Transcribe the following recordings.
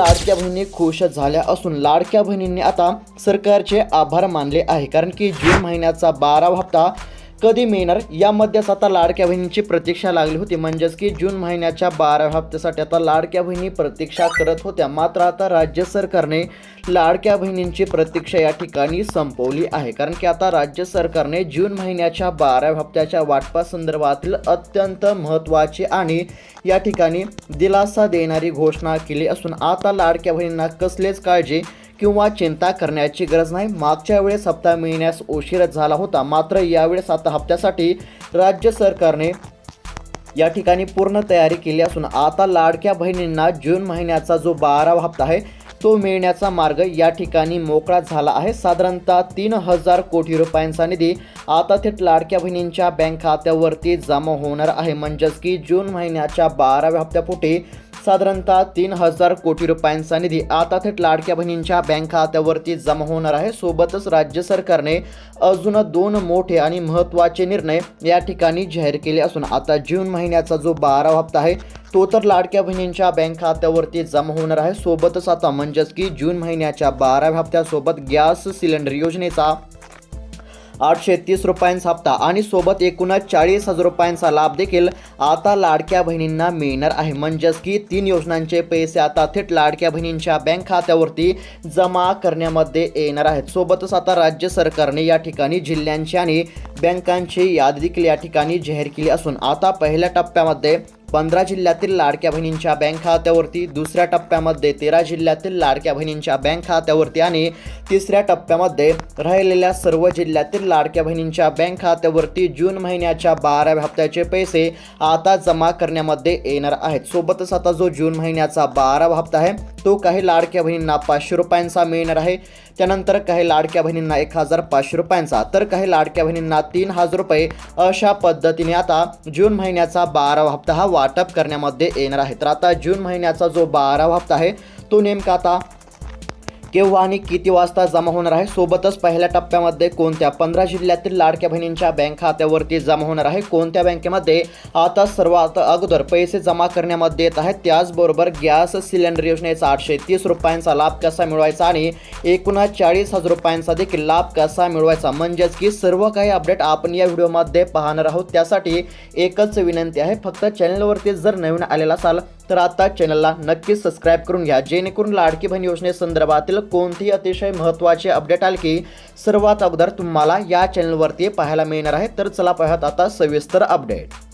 लाडक्या बहिणी खुश झाल्या असून लाडक्या बहिणींनी आता सरकारचे आभार मानले आहे. कारण की जून महिन्याचा बारावा हप्ता कधी मिळणार? यामध्येच आता लाडक्या बहिणींची प्रतीक्षा लागली होती. म्हणजेच की जून महिन्याच्या बाराव्या हप्त्यासाठी आता लाडक्या बहिणी प्रतीक्षा करत होत्या. मात्र आता राज्य सरकारने लाडक्या बहिणींची प्रतीक्षा या ठिकाणी संपवली आहे. कारण की आता राज्य सरकारने जून महिन्याच्या बाराव्या हप्त्याच्या वाटपासंदर्भातील अत्यंत महत्त्वाची आणि या ठिकाणी दिलासा देणारी घोषणा केली असून आता लाडक्या बहिणींना कसलेच काळजी किंवा चिंता करण्याची गरज नाही. मागच्या वेळेस हप्ता मिळण्यास उशीर झाला होता. मात्र यावेळेस आता हप्त्यासाठी राज्य सरकारने या ठिकाणी पूर्ण तयारी केली असून आता लाडक्या बहिणींना जून महिन्याचा जो बारावा हप्ता आहे तो मिळण्याचा मार्ग या ठिकाणी मोकळा झाला आहे. साधारणतः तीन हजार कोटी रुपयांचा निधी आता थेट लाडक्या बहिणींच्या बँक खात्यावरती जमा होणार आहे. म्हणजेच की जून महिन्याच्या बाराव्या हप्त्यापोटी साधारणतः तीन हजार कोटी रुपयांचा निधी आता थेट लाडक्या बहिणींच्या बँक खात्यावरती जमा होणार आहे. सोबतच राज्य सरकारने अजून दोन मोठे आणि महत्त्वाचे निर्णय या ठिकाणी जाहीर केले असून आता जून महिन्याचा जो बारावा हप्ता आहे तो तर लाडक्या बहिणींच्या बँक खात्यावरती जमा होणार आहे. सोबतच आता म्हणजेच की जून महिन्याच्या बाराव्या हप्त्यासोबत गॅस सिलेंडर योजनेचा आठशे तीस रुपयांचा हप्ता आणि सोबत एकूणच चाळीस हजार रुपयांचा लाभ देखील आता लाडक्या बहिणींना मिळणार आहे. म्हणजेच की तीन योजनांचे पैसे आता थेट लाडक्या बहिणींच्या बँक खात्यावरती जमा करण्यामध्ये येणार आहेत. सोबतच आता राज्य सरकारने या ठिकाणी जिल्ह्यांचे आणि बँकांची यादी देखील या ठिकाणी जाहीर केली असून आता पहिल्या टप्प्यामध्ये पंधरा जिल्ह्यातील लाडक्या बहिणींच्या बँक खात्यावरती दुसऱ्या टप्प्यामध्ये तेरा जिल्ह्यातील लाडक्या बहिणींच्या बँक खात्यावरती आणि तिसऱ्या टप्प्यामध्ये राहिलेल्या सर्व जिल्ह्यातील लाडक्या बहिणींच्या बँक खात्यावरती जून महिन्याच्या बाराव्या हप्त्याचे पैसे आता जमा करण्यामध्ये येणार आहेत. सोबतच आता जो जून महिन्याचा बारावा हप्ता आहे तो काही लाडक्या बहिणींना पाचशे रुपयांचा मिळणार आहे. त्यानंतर काही लाडक्या बहिणींना एक हजार पाचशे रुपयांचा. तर काही लाडक्या बहिणींना तीन हजार रुपये अशा पद्धतीने आता जून महिन्याचा बारावा हप्ता हा वाटप करण्यामध्ये येणार आहे. तर आता जून महिन्याचा जो बारावा हप्ता आहे तो नेमका आता केव्हा आणि किती वाजता जमा होणार आहे? सोबतच पहिल्या टप्प्यामध्ये कोणत्या? पंधरा जिल्ह्यातील लाडक्या बहिणींच्या बँक खात्यावरती जमा होणार आहे. कोणत्या बँकेमध्ये? आता सर्वात अगोदर पैसे जमा करण्यामध्ये येत आहेत. त्याचबरोबर गॅस सिलेंडर योजनेचा आठशे तीस रुपयांचा लाभ कसा मिळवायचा आणि एकूणच चाळीस हजार रुपयांचा देखील लाभ कसा मिळवायचा? म्हणजेच की सर्व काही अपडेट आपण या व्हिडिओमध्ये पाहणार आहोत. त्यासाठी एकच विनंती आहे. फक्त चॅनलवरती जर नवीन आलेला असाल तर आता चॅनलला नक्कीच सबस्क्राईब करून घ्या. जेणेकरून लाडकी बहीण योजनेसंदर्भातील कोणतीही अतिशय महत्त्वाचे अपडेट आले की सर्वात अगोदर तुम्हाला या चॅनलवरती पाहायला मिळणार आहे. तर चला पाहत आता सविस्तर अपडेट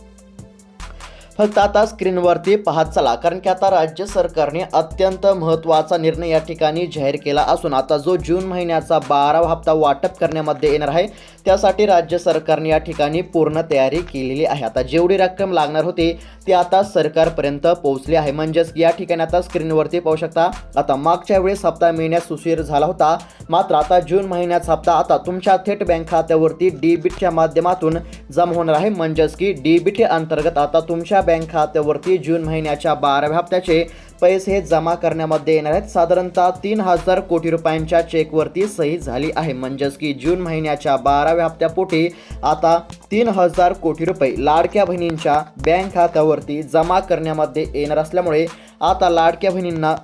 फक्त आता स्क्रीनवरती पाहत चला कारण की आता राज्य सरकारने अत्यंत महत्त्वाचा निर्णय या ठिकाणी जाहीर केला असून आता जो जून महिन्याचा बारावा हप्ता वाटप करण्यामध्ये येणार आहे त्यासाठी राज्य सरकारने या ठिकाणी पूर्ण तयारी केलेली आहे. आता जेवढी रक्कम लागणार होती ती आता सरकारपर्यंत पोहोचली आहे. म्हणजेच या ठिकाणी आता स्क्रीनवरती पाहू शकता आता मागच्या वेळेस हप्ता मिळण्यास सुशीर झाला होता. मात्र आता जून महिन्याचा हप्ता आता तुमच्या थेट बँक खात्यावरती डीबीटच्या माध्यमातून जमा होणार आहे. म्हणजेच की डीबीटी अंतर्गत आता तुमच्या बँक खात्यावरती जून महिन्याच्या बाराव्या हप्त्याचे पैसे जमा करण्यामध्ये येणार आहेत. साधारणतः तीन हजार कोटी रुपयांच्या चेकवरती सही झाली आहे. म्हणजेच की जून महिन्याच्या बाराव्या हप्त्यापोटी आता तीन हजार कोटी रुपये लाडक्या बहिणींच्या बँक खात्यावरती जमा करण्यामध्ये येणार असल्यामुळे आता लाडक्या बहिणींना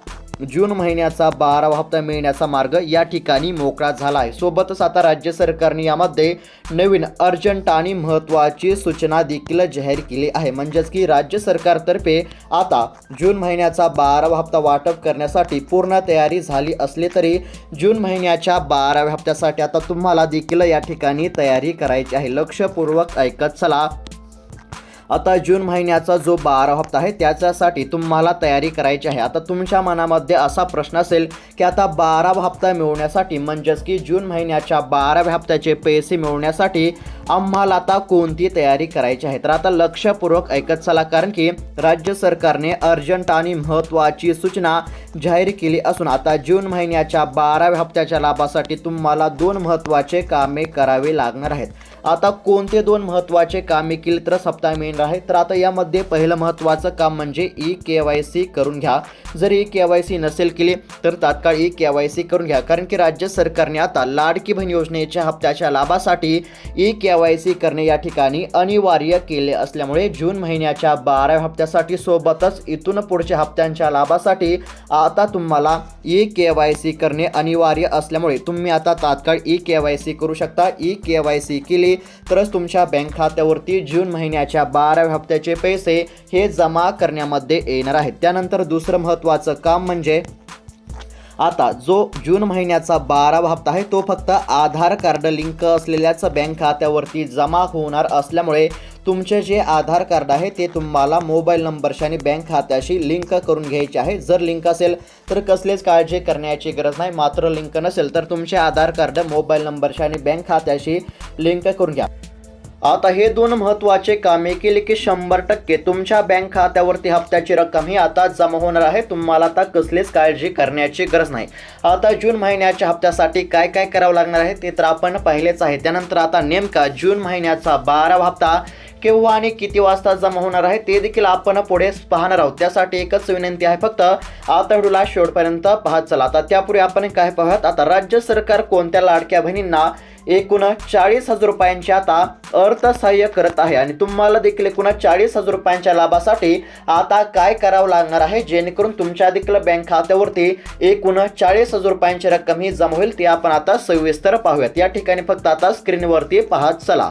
जून महिन्याचा बारावा हप्ता मिळण्याचा मार्ग या ठिकाणी मोकळा झाला आहे सोबतच आता राज्य सरकारने यामध्ये नवीन अर्जंट आणि महत्त्वाची सूचना देखील जाहीर केली आहे. म्हणजेच की राज्य सरकारतर्फे आता जून महिन्याचा बारावा हप्ता वाटप करण्यासाठी पूर्ण तयारी झाली असली तरी जून महिन्याच्या बाराव्या हप्त्यासाठी आता तुम्हाला देखील या ठिकाणी तयारी करायची आहे. लक्षपूर्वक ऐकत चला. आता जून महिन्याचा जो बारा हप्ता आहे त्याच्यासाठी तुम्हाला तयारी करायची आहे. आता तुमच्या मनामध्ये असा प्रश्न असेल की आता बारावा हप्ता मिळवण्यासाठी म्हणजेच की जून महिन्याच्या बाराव्या हप्त्याचे पैसे मिळवण्यासाठी आम्हाला आता कोणती तयारी करायची आहे? तर आता लक्षपूर्वक ऐकत चला कारण की राज्य सरकारने अर्जंट आणि महत्त्वाची सूचना जाहीर केली असून आता जून महिन्याच्या बाराव्या हप्त्याच्या लाभासाठी तुम्हाला दोन महत्त्वाचे कामे करावे लागणार आहेत. आता कोणते दोन महत्त्वाचे कामे केली तर हप्ता मिळणार आहे? तर आता यामध्ये पहिलं महत्त्वाचं काम म्हणजे ई के वाय सी करून घ्या. जर ई के वाय सी नसेल केली तर तात्काळ ई के वाय सी करून घ्या. कारण की राज्य सरकारने आता लाडकी बहीण योजनेच्या हप्त्याच्या लाभासाठी ई के वाय सी करणे या ठिकाणी अनिवार्य केले असल्यामुळे जून महिन्याच्या बाराव्या हप्त्यासाठी सोबतच इथून पुढच्या हप्त्यांच्या लाभासाठी आता तुम्हाला ई के वाय सी करणे अनिवार्य असल्यामुळे तुम्ही आता तात्काळ ई के वाय सी करू शकता. ई के वाय सी केली तरच तुमच्या बँक खात्यावरती जून महिन्याच्या बाराव्या हप्त्याचे पैसे हे जमा करण्यामध्ये येणार आहेत. त्यानंतर दुसरं महत्त्वाचं काम म्हणजे आता जो जून महिन्याचा बारावा हप्ता आहे तो फक्त आधार कार्ड लिंक असलेल्याच बँक खात्यावरती जमा होणार असल्यामुळे तुमचे जे आधार कार्ड आहे ते तुम्हाला मोबाईल नंबरशी आणि बँक खात्याशी लिंक करून घ्यायचे आहे. जर लिंक असेल तर कसलेच काळजी करण्याची गरज नाही. मात्र लिंक नसेल तर तुमचे आधार कार्ड मोबाईल नंबरशी आणि बँक खात्याशी लिंक करून घ्या. आता हे दोन महत्त्वाचे कामे केले की शंभर टक्के तुमच्या बँक खात्यावरती हप्त्याची रक्कम ही आता जमा होणार आहे. तुम्हाला आता कसलीच काळजी करण्याची गरज नाही. आता जून महिन्याच्या हप्त्यासाठी काय काय करावं लागणार आहे ते तर आपण पाहिलेच आहे. त्यानंतर आता नेमका जून महिन्याचा बारावा हप्ता केव्हा आणि किती वाजता जमा होणार आहे ते देखील आपण पुढे पाहणार आहोत. त्यासाठी एकच विनंती आहे फक्त आता व्हिडिओला शेवटपर्यंत पाहत चला. आता त्यापूर्वी आपण काय पाहूयात आता राज्य सरकार कोणत्या लाडक्या बहिणींना एकूण चाळीस हजार रुपयांचे आता अर्थसहाय्य करत आहे? आणि तुम्हाला देखील एकूण चाळीस हजार रुपयांच्या लाभासाठी आता काय करावं लागणार आहे? जेणेकरून तुमच्या देखील बँक खात्यावरती एकूण चाळीस हजार रुपयांची रक्कम ही जमा होईल ती आपण आता सविस्तर पाहूयात. या ठिकाणी फक्त आता स्क्रीनवरती पाहत चला.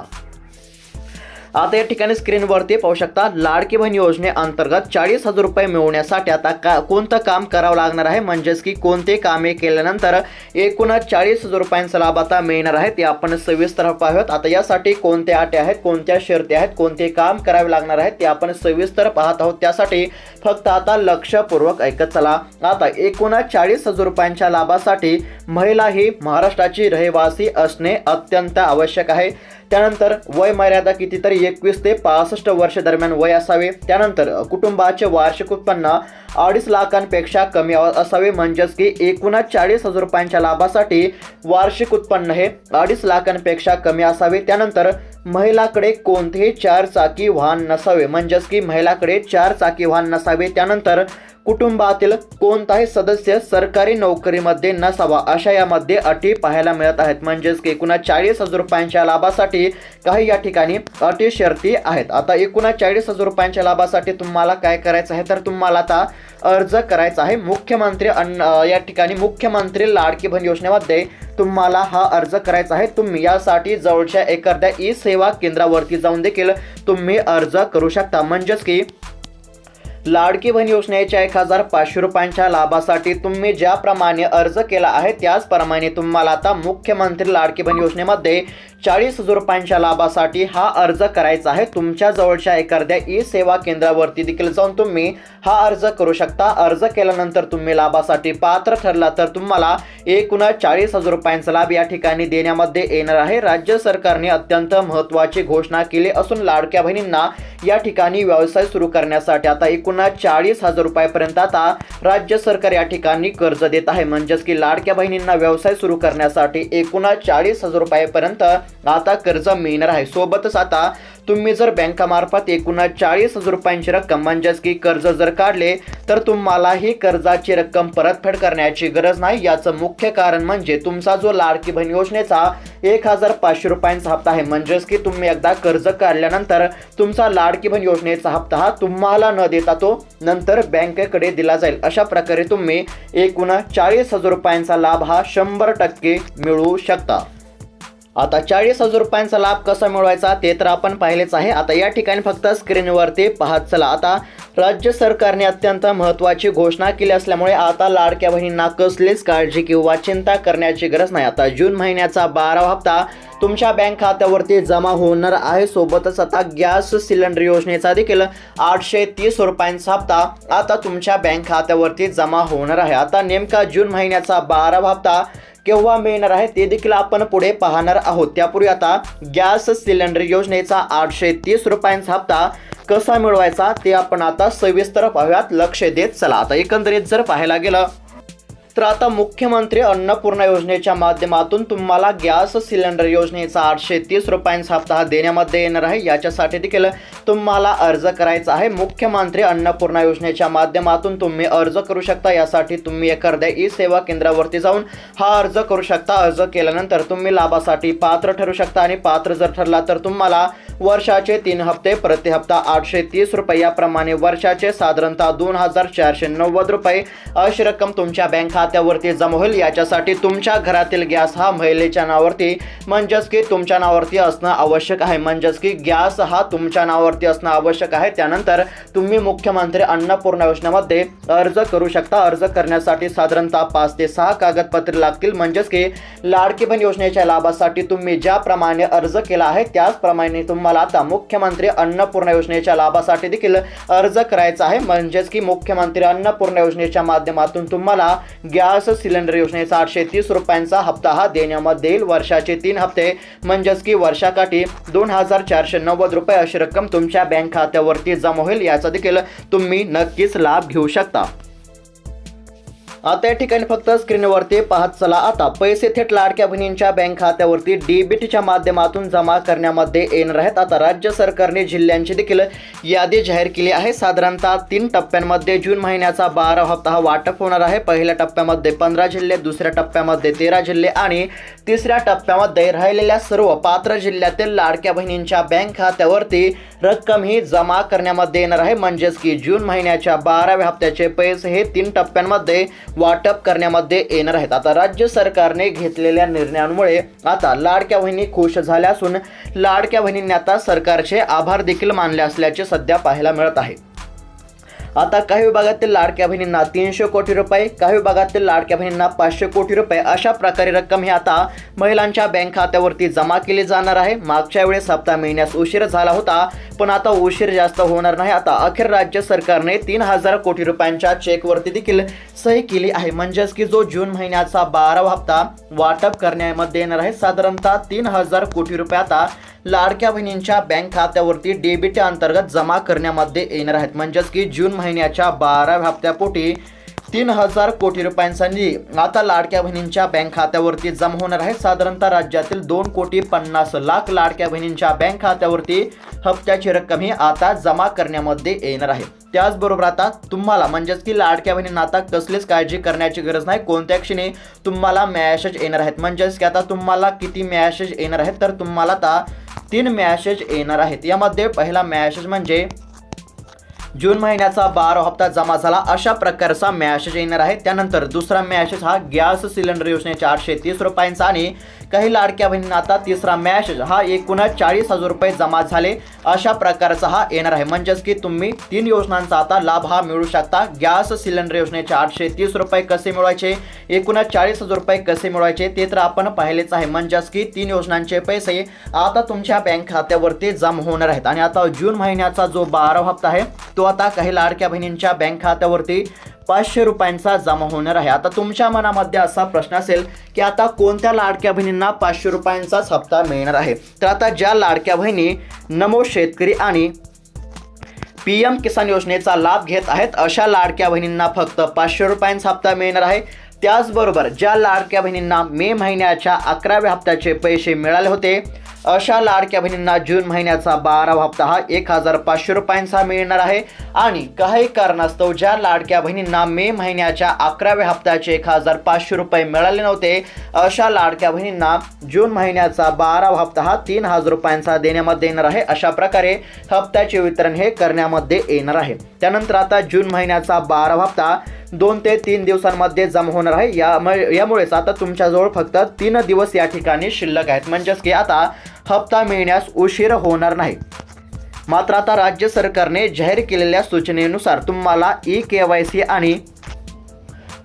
आता या ठिकाणी स्क्रीनवरती पाहू शकता लाडकी बहीण योजनेअंतर्गत चाळीस हजार रुपये मिळवण्यासाठी आता का कोणतं काम करावं लागणार आहे? म्हणजेच की कोणते कामे केल्यानंतर एकूणच चाळीस हजार रुपयांचा लाभ आता मिळणार आहे? ते आपण सविस्तर पाहूयात. आता यासाठी कोणत्या अटी आहेत कोणत्या शर्ती आहेत कोणते काम करावे लागणार आहेत ते आपण सविस्तर पाहत आहोत. त्यासाठी फक्त आता लक्षपूर्वक ऐकत चला. आता एकूणच चाळीस हजार रुपयांच्या लाभासाठी महिला ही महाराष्ट्राची रहिवासी असणे अत्यंत आवश्यक आहे. त्यानंतर वय मर्यादा कितीतरी एकवीस ते पासष्ट वर्ष दरम्यान वय असावे. त्यानंतर कुटुंबाचे वार्षिक उत्पन्न अडीच लाखांपेक्षा कमी असावे. म्हणजेच की एकूणच चाळीस हजार रुपयांच्या लाभासाठी वार्षिक उत्पन्न हे अडीच लाखांपेक्षा कमी असावे. त्यानंतर महिलाकडे कोणतेही चार चाकी वाहन नसावे. म्हणजेच की महिलाकडे चार चाकी वाहन नसावे. त्यानंतर कुटुंबातील कोणताही सदस्य सरकारी नोकरीमध्ये नसावा अशा यामध्ये अटी पाहायला मिळत आहेत. म्हणजेच की एकूण चाळीस हजार रुपयांच्या लाभासाठी काही या ठिकाणी अटी शर्ती आहेत. आता एकूण चाळीस हजार रुपयांच्या लाभासाठी तुम्हाला काय करायचं आहे? तर तुम्हाला आता अर्ज करायचा आहे. मुख्यमंत्री अन्न या ठिकाणी मुख्यमंत्री लाडकी बहीण योजनेमध्ये तुम्हाला हा अर्ज करायचा आहे. तुम्ही यासाठी जवळच्या एखाद्या ई सेवा केंद्रावरती जाऊन देखील तुम्ही अर्ज करू शकता. म्हणजेच की लाडकी बहीण योजनेच्या एक हजार पाचशे रुपयांच्या लाभासाठी तुम्ही ज्याप्रमाणे अर्ज केला आहे त्याचप्रमाणे तुम्हाला आता मुख्यमंत्री लाडकी बहीण योजनेमध्ये चाळीस हजार रुपयांच्या लाभासाठी हा अर्ज करायचा आहे. तुमच्या जवळच्या एखाद्या ई सेवा केंद्रावरती देखील जाऊन तुम्ही हा अर्ज करू शकता. अर्ज केल्यानंतर तुम्ही लाभासाठी पात्र ठरला तर तुम्हाला एकूण चाळीस हजार रुपयांचा लाभ या ठिकाणी देण्यामध्ये येणार आहे. राज्य सरकारने अत्यंत महत्त्वाची घोषणा केली असून लाडक्या बहिणींना या ठिकाणी व्यवसाय सुरू करण्यासाठी आता एकूण चाळीस हजार रुपयापर्यंत आता राज्य सरकार या ठिकाणी कर्ज देत आहे. म्हणजेच की लाडक्या बहिणींना व्यवसाय सुरू करण्यासाठी एकूण चाळीस हजार रुपयापर्यंत आता कर्ज मिळणार आहे. सोबतच आता तुम्ही जर बँकामार्फत एकूण चाळीस हजार रुपयांची रक्कम म्हणजेच की कर्ज जर काढले तर तुम्हाला ही कर्जाची रक्कम परतफेड करण्याची गरज नाही. याचं मुख्य कारण म्हणजे तुमचा जो लाडकी बहीण योजनेचा एक हजार पाचशे रुपयांचा हप्ता आहे. म्हणजेच की तुम्ही एकदा कर्ज काढल्यानंतर तुमचा लाडकी बहीण योजनेचा हप्ता हा तुम्हाला न देता तो नंतर बँकेकडे दिला जाईल. अशा प्रकारे तुम्ही एकूण चाळीस हजार रुपयांचा लाभ हा शंभर टक्के मिळवू शकता. आता चाळीस हजार रुपयांचा लाभ कसा मिळवायचा ते तर आपण पाहिलेच आहे. आता या ठिकाणी फक्त स्क्रीनवरती पाहत चला. आता राज्य सरकारने अत्यंत महत्त्वाची घोषणा केली असल्यामुळे आता लाडक्या बहिणींना कसलीच काळजी किंवा चिंता करण्याची गरज नाही. आता जून महिन्याचा बारावा हप्ता तुमच्या बँक खात्यावरती जमा होणार आहे. सोबतच आता गॅस सिलेंडर योजनेचा देखील आठशे तीस रुपयांचा हप्ता आता तुमच्या बँक खात्यावरती जमा होणार आहे. आता नेमका जून महिन्याचा बारावा हप्ता केव्हा मिळणार आहे ते देखील आपण पुढे पाहणार आहोत. त्यापूर्वी आता गॅस सिलेंडर योजनेचा आठशे तीस रुपयांचा हप्ता कसा मिळवायचा ते आपण आता सविस्तर पाहूयात. लक्ष देत चला. आता एकंदरीत जर पाहायला गेलं तर आता मुख्यमंत्री अन्नपूर्णा योजनेच्या माध्यमातून तुम्हाला गॅस सिलेंडर योजनेचा आठशे तीस रुपयांचा हप्ता देण्यामध्ये येणार आहे. याच्यासाठी देखील तुम्हाला अर्ज करायचा आहे. मुख्यमंत्री अन्नपूर्णा योजनेच्या माध्यमातून तुम्ही अर्ज करू शकता. यासाठी तुम्ही एखाद्या ई सेवा केंद्रावरती जाऊन हा अर्ज करू शकता. अर्ज केल्यानंतर तुम्ही लाभासाठी पात्र ठरू शकता आणि पात्र जर ठरला तर तुम्हाला वर्षाचे तीन हप्ते प्रति हप्ता आठशे तीस रुपयाप्रमाणे वर्षाचे साधारणतः दोन हजार चारशे नव्वद रुपये. अशी रक्कम तुमच्या बँक खात्यावरती जमा होईल. याच्यासाठी तुमच्या घरातील गॅस हा महिलेच्या नावावरती म्हणजेच की तुमच्या नावावरती असणं आवश्यक आहे. म्हणजेच की गॅस हा तुमच्या नावावरती असणं आवश्यक आहे. त्यानंतर तुम्ही मुख्यमंत्री अन्नपूर्णा योजनेमध्ये अर्ज करू शकता. अर्ज करण्यासाठी साधारणतः पाच ते सहा कागदपत्रे लागतील. म्हणजेच की लाडकी बहीण योजनेच्या लाभासाठी तुम्ही ज्याप्रमाणे अर्ज केला आहे त्याचप्रमाणे तुम्हाला आता मुख्यमंत्री अन्नपूर्णा योजनेच्या लाभासाठी देखील अर्ज करायचा आहे. म्हणजेच की मुख्यमंत्री अन्नपूर्णा योजनेच्या माध्यमातून तुम्हाला गॅस सिलेंडर योजनेचा आठशे तीस रुपयांचा हप्ता हा देण्यामध्ये येईल. वर्षाचे तीन हप्ते म्हणजेच की वर्षाकाठी दोन हजार चारशे नव्वद रुपये अशी रक्कम तुमच्या बँक खात्यावरती जमा होईल. याचा देखील तुम्ही नक्कीच लाभ घेऊ शकता. आता या ठिकाणी फक्त स्क्रीनवरती पाहत चला. आता पैसे थेट लाडक्या बहिणींच्या बँक खात्यावरती डीबीटीच्या माध्यमातून जमा करण्यामध्ये येणार आहेत. आता राज्य सरकारने जिल्ह्यांची देखील यादी जाहीर केली आहे. साधारणतः तीन टप्प्यांमध्ये जून महिन्याचा बारा हप्ता हा वाटप होणार आहे. पहिल्या टप्प्यामध्ये पंधरा जिल्हे दुसऱ्या टप्प्यामध्ये तेरा जिल्हे आणि तिसऱ्या टप्प्यामध्ये राहिलेल्या सर्व पात्र जिल्ह्यातील लाडक्या बहिणींच्या बँक खात्यावरती रक्कम ही जमा करण्यामध्ये येणार आहे. म्हणजेच की जून महिन्याच्या बाराव्या हप्त्याचे पैसे हे तीन टप्प्यांमध्ये वाटप करण्यामध्ये येणार आहेत. आता राज्य सरकारने घेतलेल्या निर्णयांमुळे आता लाडक्या बहिणी खुश झाल्या असून लाडक्या बहिणींनी आता सरकारचे आभार देखील मानले असल्याचे सध्या पाहायला मिळत आहे. आता काही विभागातील लाडक्या बहिणींना तीनशे कोटी रुपये काही विभागातील लाडक्या बहिणींना पाचशे कोटी रुपये अशा प्रकारे रक्कम ही आता महिलांच्या बँक खात्यावरती जमा केली जाणार आहे. मागच्या वेळेस हप्ता मिळण्यास उशीर झाला होता पण आता उशीर जास्त होणार नाही. आता अखेर राज्य सरकारने तीन हजार कोटी रुपयांच्या चेकवरती देखील सही केली आहे. म्हणजेच की जो जून महिन्याचा बारावा हप्ता वाटप करण्यामध्ये येणार आहे साधारणतः तीन हजार कोटी रुपये आता लाडक्या बहिणींच्या बँक खात्यावरती डेबिट अंतर्गत जमा करण्यामध्ये येणार आहेत. म्हणजेच की जून महिन्याच्या बाराव्या हप्त्यापोटी तीन हजार कोटी रुपयांचा निधी. आता लाडक्या बहिणींच्या बँक खात्यावरती जमा होणार आहे. साधारणतः राज्यातील दोन कोटी पन्नास लाख लाडक्या बहिणींच्या बँक खात्यावरती हप्त्याची रक्कम ही आता जमा करण्यामध्ये येणार आहे. त्याचबरोबर आता तुम्हाला म्हणजेच की लाडक्या बहिणींना आता कसलीच काळजी करण्याची गरज नाही. कोणत्या क्षणी तुम्हाला मॅसेज येणार आहेत? म्हणजेच की आता तुम्हाला किती मॅसेज येणार आहेत? तर तुम्हाला आता तीन मॅसेज येणार आहेत. यामध्ये पहिला मॅसेज म्हणजे जून महिन्याचा बारा हप्ता जमा झाला. अशा प्रकारचा मॅसेज येणार आहे. त्यानंतर दुसरा मॅसेज हा गॅस सिलेंडर योजनेच्या आठशे तीस रुपयांचा आणि काही लाडक्या बहिणींना आता तिसरा मॅसेज हा एकूणच चाळीस हजार रुपये जमा झाले. अशा प्रकारचा हा येणार आहे. म्हणजेच की तुम्ही तीन योजनांचा आता लाभ हा मिळू शकता. गॅस सिलेंडर योजनेचे आठशे तीस रुपये कसे मिळवायचे? एकूणच चाळीस हजार रुपये कसे मिळवायचे? ते तर आपण पाहिलेच आहे. म्हणजेच की तीन योजनांचे पैसे आता तुमच्या बँक खात्यावरती जमा होणार आहेत. आणि आता जून महिन्याचा जो बारा हप्ता आहे तो आता काही लाडक्या बहिणींच्या बँक खात्यावरती पाचशे रुपयांचा जमा होणार आहे. आता तुमच्या मनामध्ये असा प्रश्न असेल की आता कोणत्या लाडक्या बहिणींना पाचशे रुपयांचाच हप्ता मिळणार आहे? तर आता ज्या लाडक्या बहिणी नमो शेतकरी आणि पी एम किसान योजनेचा लाभ घेत आहेत अशा लाडक्या बहिणींना फक्त पाचशे रुपयांचा हप्ता मिळणार आहे. त्याचबरोबर ज्या लाडक्या बहिणींना मे महिन्याच्या अकराव्या हप्त्याचे पैसे मिळाले होते अशा लाडक्या बहिणींना जून महिन्याचा बारावा हप्ता हा एक हजार पाचशे रुपयांचा मिळणार आहे. आणि काही कारणास्तव ज्या लाडक्या बहिणींना मे महिन्याच्या अकराव्या हप्त्याचे एक हजार पाचशे रुपये मिळाले नव्हते अशा लाडक्या बहिणींना जून महिन्याचा बारावा हप्ता हा तीन हजार रुपयांचा देण्यामध्ये येणार आहे. अशा प्रकारे हप्त्याचे वितरण हे करण्यामध्ये येणार आहे. त्यानंतर आता जून महिन्याचा बारावा हप्ता दोन ते तीन दिवसांमध्ये जमा होणार आहे. यामुळे यामुळेच आता तुमच्याजवळ फक्त तीन दिवस या ठिकाणी शिल्लक आहेत. म्हणजेच की आता हप्ता मिळण्यास उशीर होणार नाही. मात्र आता राज्य सरकारने जाहीर केलेल्या सूचनेनुसार तुम्हाला ई के वाय सी आणि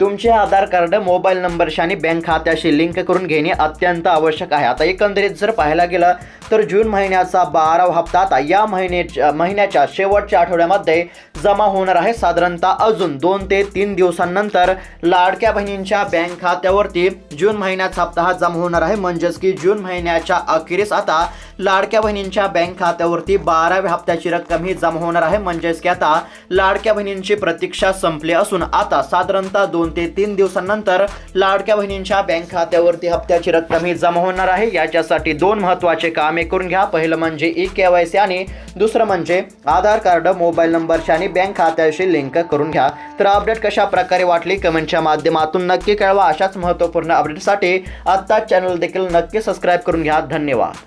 तुमचे आधार कार्ड मोबाईल नंबरशी आणि बँक खात्याशी लिंक करून घेणे अत्यंत आवश्यक आहे. आता एकंदरीत जर पाहायला गेलं तर जून महिन्याचा बारावा हप्ता आता या महिन्याच्या महिन्याच्या शेवटच्या आठवड्यामध्ये जमा होणार आहे. साधारणतः अजून दोन ते तीन दिवसांनंतर लाडक्या बहिणींच्या बँक खात्यावरती जून महिन्याचा हप्ता हा जमा होणार आहे. म्हणजेच की जून महिन्याच्या अखेरीस आता लाडक्या बहिणींच्या बँक खात्यावरती बाराव्या हप्त्याची रक्कम ही जमा होणार आहे. म्हणजेच की आता लाडक्या बहिणींची प्रतीक्षा संपली असून आता साधारणतः दोन ते तीन दिवसांनंतर लाडक्या बहिणींच्या बँक खात्यावरती हप्त्याची रक्कम ही जमा होणार आहे. याच्यासाठी दोन महत्त्वाचे कामे करून घ्या. पहिलं म्हणजे ई के वाय सी आणि दुसरं म्हणजे आधार कार्ड मोबाईल नंबरशी आणि बँक खात्याशी लिंक करून घ्या. तर अपडेट कशा प्रकारे वाटली कमेंटच्या माध्यमातून नक्की कळवा. अशाच महत्त्वपूर्ण अपडेटसाठी आत्ताच चॅनल देखील नक्की सबस्क्राईब करून घ्या. धन्यवाद.